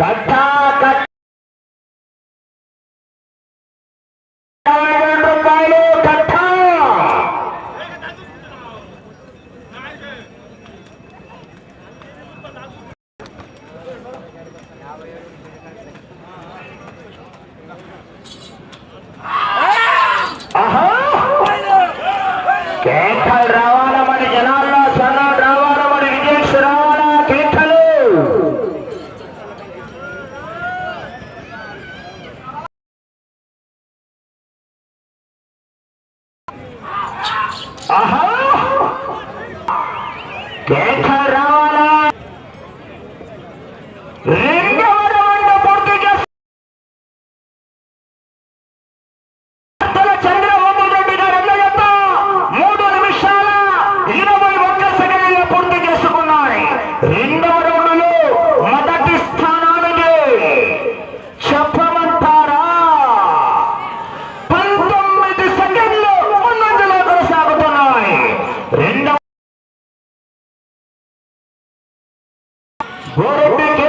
கட்டா ఆహా! What a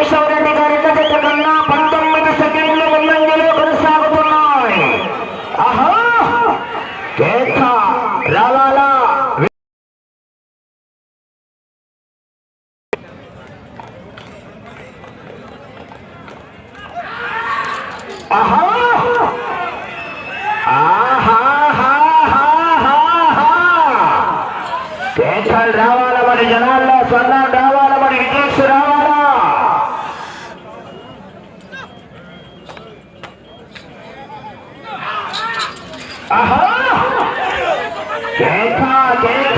again.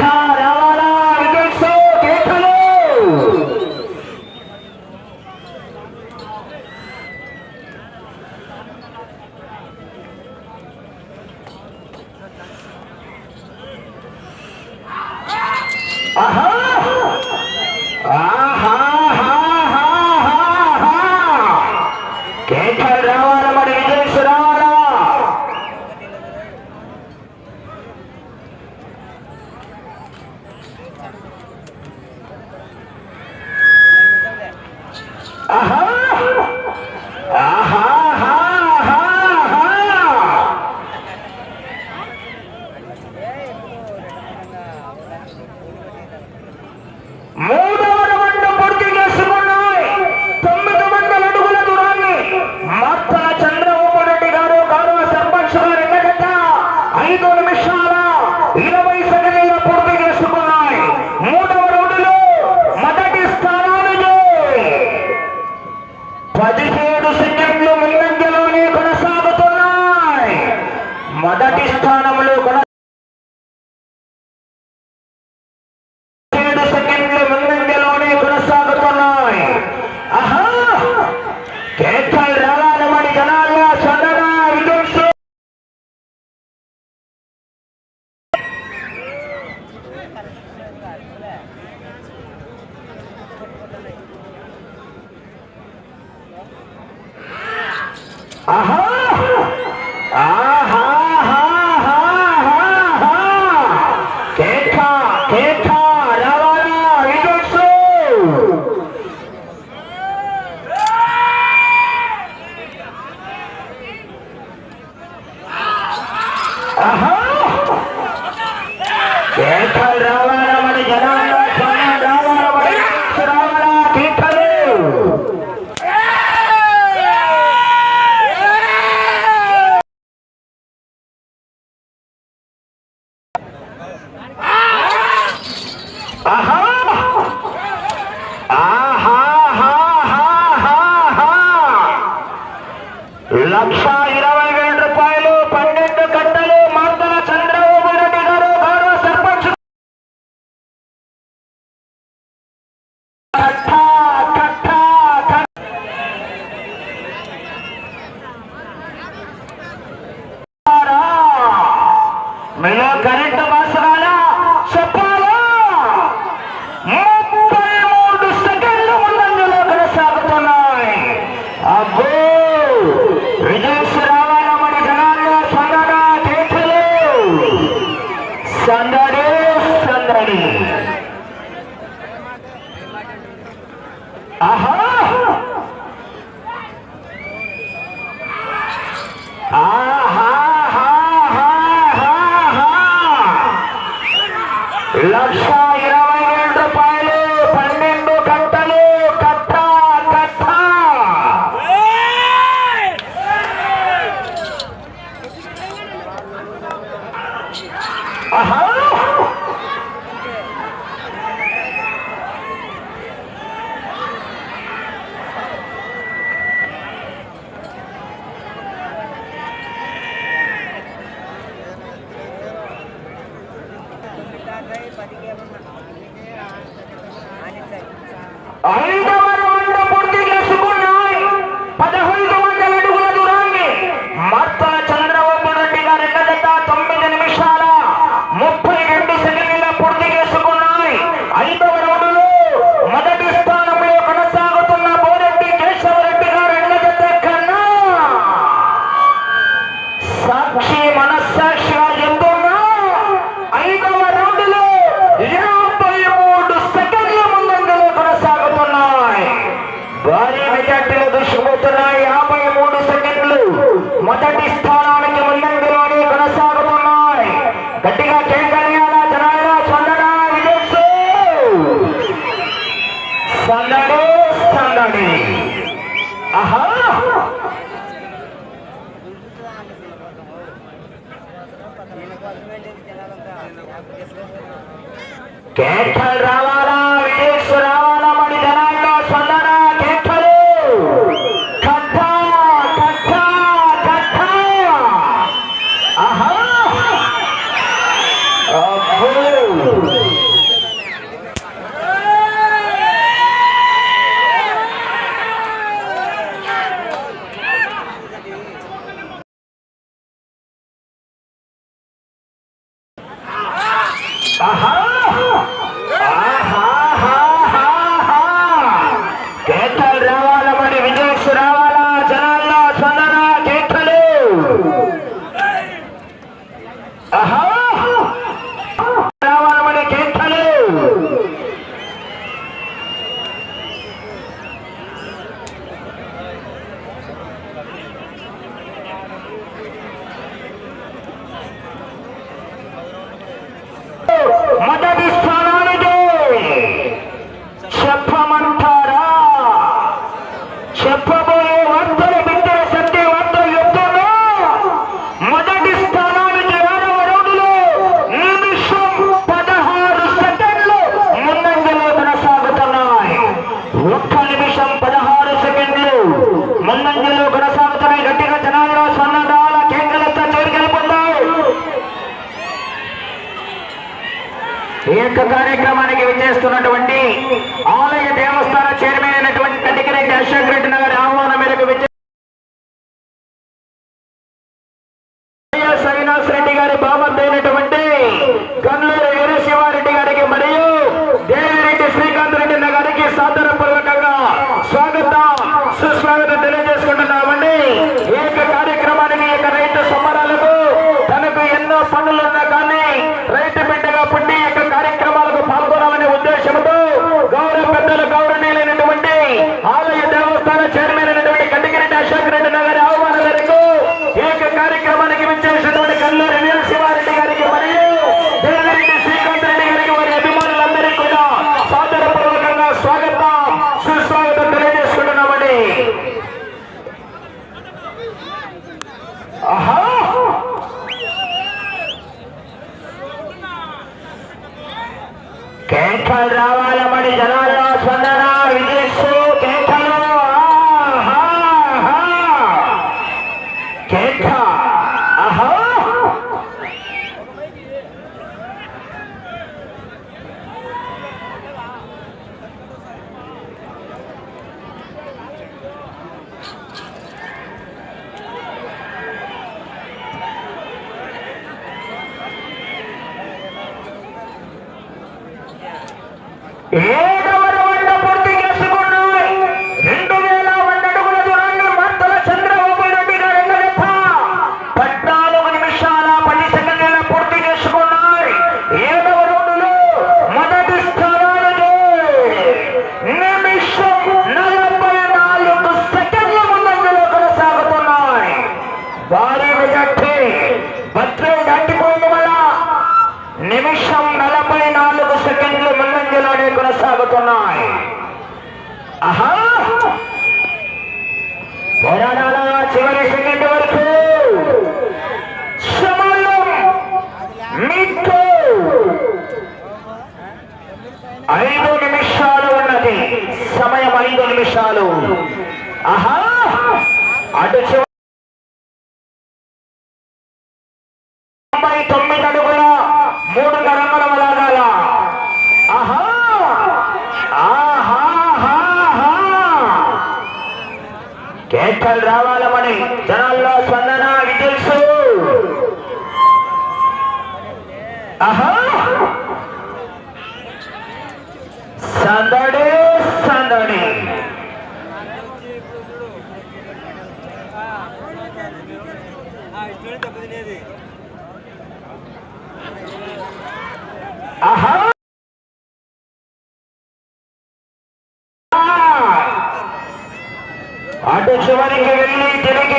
मैं correct बात आहा कैथल रावाला विदेश्वरा Ah! క్యాన్సర్ రావాలమని జనాల్లో స్పందన. సమయం ఐదు నిమిషాలు. ఆహా! అటు తొమ్మిది అడుగుల మూడున్నర ऑटो सवारी के लिए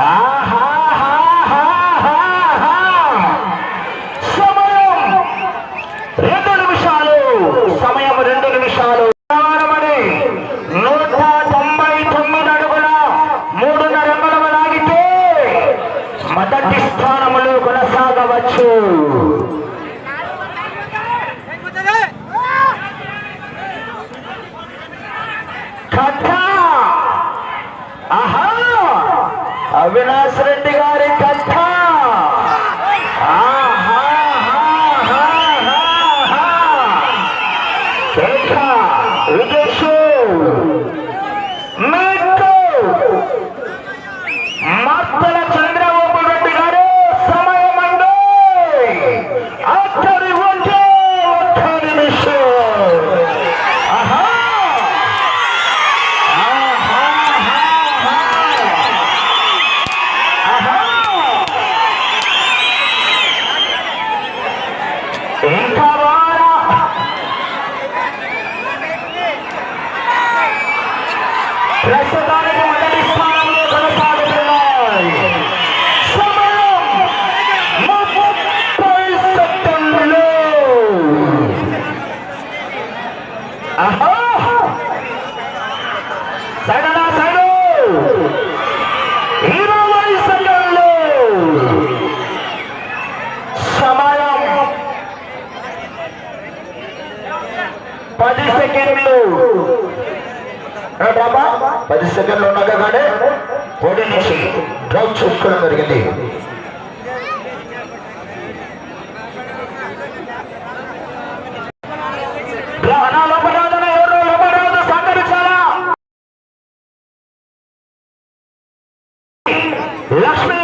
Ah! মাত্রা లక్ష్మీ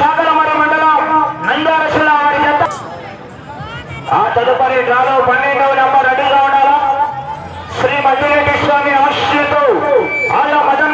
శాతలమర మండలం నందారసుల వారి జత. ఆ తదుపరి డ్రాలో పన్నెండవ నెంబర్ రెడీగా ఉండాలా? శ్రీ మధ్యరెడ్డి స్వామి ఆశ్రయతో ఆళ్ళ మదన